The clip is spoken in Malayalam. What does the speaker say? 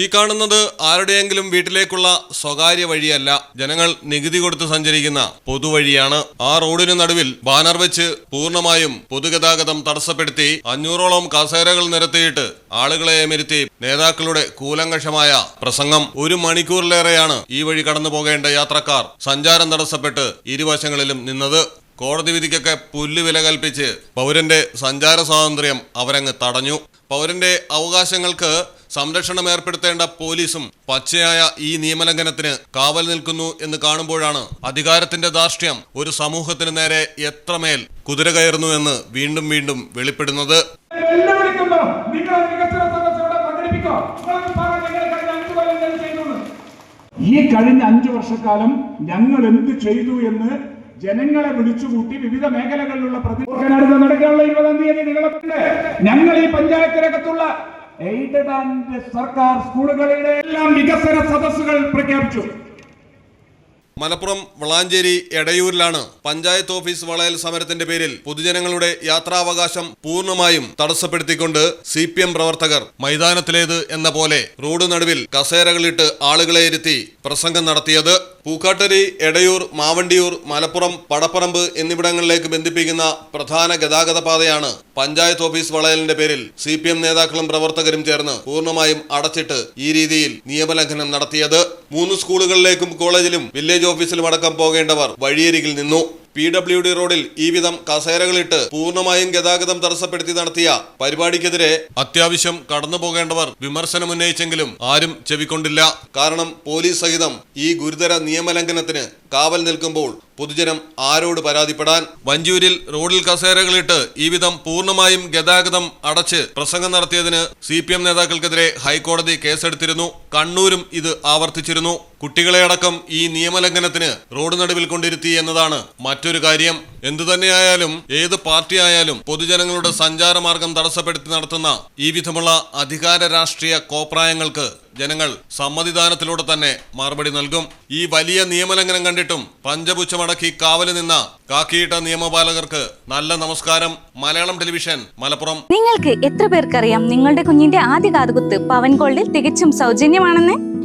ഈ കാണുന്നത് ആരുടെയെങ്കിലും വീട്ടിലേക്കുള്ള സ്വകാര്യ വഴിയല്ല. ജനങ്ങൾ നികുതി കൊടുത്ത് സഞ്ചരിക്കുന്ന പൊതുവഴിയാണ് ആ റോഡിന് നടുവിൽ ബാനർ വെച്ച് പൂർണമായും പൊതുഗതാഗതം തടസ്സപ്പെടുത്തി അഞ്ഞൂറോളം കസേരകൾ നിരത്തിയിട്ട് ആളുകളെ എമിരുത്തി നേതാക്കളുടെ കൂലങ്കഷമായ പ്രസംഗം. ഒരു മണിക്കൂറിലേറെയാണ് ഈ വഴി കടന്നു പോകേണ്ട യാത്രക്കാർ സഞ്ചാരം തടസ്സപ്പെട്ട് ഇരുവശങ്ങളിലും നിന്നത്. കോടതി വിധിക്കൊക്കെ പുല്ല് വില കൽപ്പിച്ച് പൗരന്റെ സഞ്ചാര സ്വാതന്ത്ര്യം അവരങ്ങ് തടഞ്ഞു. പൗരന്റെ അവകാശങ്ങൾക്ക് സംരക്ഷണം ഏർപ്പെടുത്തേണ്ട പോലീസും പച്ചയായ ഈ നിയമലംഘനത്തിന് കാവൽ നിൽക്കുന്നു എന്ന് കാണുമ്പോഴാണ് അധികാരത്തിന്റെ ധാർഷ്ട്യം ഒരു സമൂഹത്തിന് നേരെ എത്രമേൽ കുതിര കയറുന്നു എന്ന് വീണ്ടും വീണ്ടും വെളിപ്പെടുന്നത്. ഈ കഴിഞ്ഞ അഞ്ചു വർഷക്കാലം ഞങ്ങൾ എന്ത് ചെയ്തു എന്ന് ജനങ്ങളെ വിളിച്ചുകൂട്ടി വിവിധ മേഖലകളിലുള്ള പ്രതിനിധി നടക്കാനുള്ള ഇരുപതാം തീയതി നിങ്ങളെ ഞങ്ങൾ ഈ പഞ്ചായത്തിനകത്തുള്ള എയ്ഡഡ് ആൻഡ് സർക്കാർ സ്കൂളുകളിലെ എല്ലാം വികസന സദസ്സുകൾ പ്രഖ്യാപിച്ചു. മലപ്പുറം വളാഞ്ചേരി എടയൂരിലാണ് പഞ്ചായത്ത് ഓഫീസ് വളയൽ സമരത്തിന്റെ പേരിൽ പൊതുജനങ്ങളുടെ യാത്രാവകാശം പൂർണമായും തടസ്സപ്പെടുത്തിക്കൊണ്ട് സി പി എം പ്രവർത്തകർ മൈതാനത്തിലേത് എന്ന പോലെ റോഡ് നടുവിൽ കസേരകളിട്ട് ആളുകളെ ഇരുത്തി പ്രസംഗം നടത്തിയത് പൂക്കാട്ടരി എടയൂർ മാവണ്ടിയൂർ മലപ്പുറം പടപ്പറമ്പ് എന്നിവിടങ്ങളിലേക്ക് ബന്ധിപ്പിക്കുന്ന പ്രധാന ഗതാഗത പാതയാണ് പഞ്ചായത്ത് ഓഫീസ് വളയലിന്റെ പേരിൽ സി പി എം നേതാക്കളും പ്രവർത്തകരും ചേർന്ന് പൂർണമായും അടച്ചിട്ട് ഈ രീതിയിൽ നിയമലംഘനം നടത്തിയത്. മൂന്ന് സ്കൂളുകളിലേക്കും കോളേജിലും വില്ലേജ് ഓഫീസിലും അടക്കം പോകേണ്ടവർ വഴിയരികിൽ നിന്നു. പി ഡബ്ല്യു ഡി റോഡിൽ ഈ വിധം കസേരകളിട്ട് പൂർണമായും ഗതാഗതം തടസ്സപ്പെടുത്തി നടത്തിയ പരിപാടിക്കെതിരെ അത്യാവശ്യം കടന്നു പോകേണ്ടവർ വിമർശനം ഉന്നയിച്ചെങ്കിലും ആരും ചെവിക്കൊണ്ടില്ല. കാരണം പോലീസ് സഹിതം ഈ ഗുരുതര നിയമലംഘനത്തിന് കാവൽ നിൽക്കുമ്പോൾ പൊതുജനം ആരോട് പരാതിപ്പെടാൻ? വഞ്ചൂരിൽ റോഡിൽ കസേരകളിട്ട് ഈ വിധം പൂർണമായും ഗതാഗതം അടച്ച് പ്രസംഗം നടത്തിയതിന് സി പി എം നേതാക്കൾക്കെതിരെ ഹൈക്കോടതി കേസെടുത്തിരുന്നു. കണ്ണൂരും ഇത് ആവർത്തിച്ചിരുന്നു. കുട്ടികളെ അടക്കം ഈ നിയമലംഘനത്തിന് റോഡ് നടുവിൽ കൊണ്ടിരുത്തി എന്നതാണ് മറ്റൊരു കാര്യം. എന്തുതന്നെയായാലും ഏത് പാർട്ടി ആയാലും പൊതുജനങ്ങളുടെ സഞ്ചാരമാർഗം തടസ്സപ്പെടുത്തി നടത്തുന്ന ഈ വിധമുള്ള അധികാര രാഷ്ട്രീയ കോപ്രായങ്ങൾക്ക് ജനങ്ങൾ സമ്മതിദാനത്തിലൂടെ തന്നെ മറുപടി നൽകും. ഈ വലിയ നിയമലംഘനം കണ്ടിട്ടും പഞ്ചപുച്ഛമടക്കി കാവൽ നിന്ന കാക്കിയിട്ട നിയമപാലകർക്ക് നല്ല നമസ്കാരം. മലയാളം ടെലിവിഷൻ മലപ്പുറം. നിങ്ങൾക്ക് എത്ര പേർക്കറിയാം നിങ്ങളുടെ കുഞ്ഞിന്റെ ആദ്യ കാതുകുത്ത് പവൻ ഗോൾഡിൽ തികച്ചും സൗജന്യമാണെന്ന്?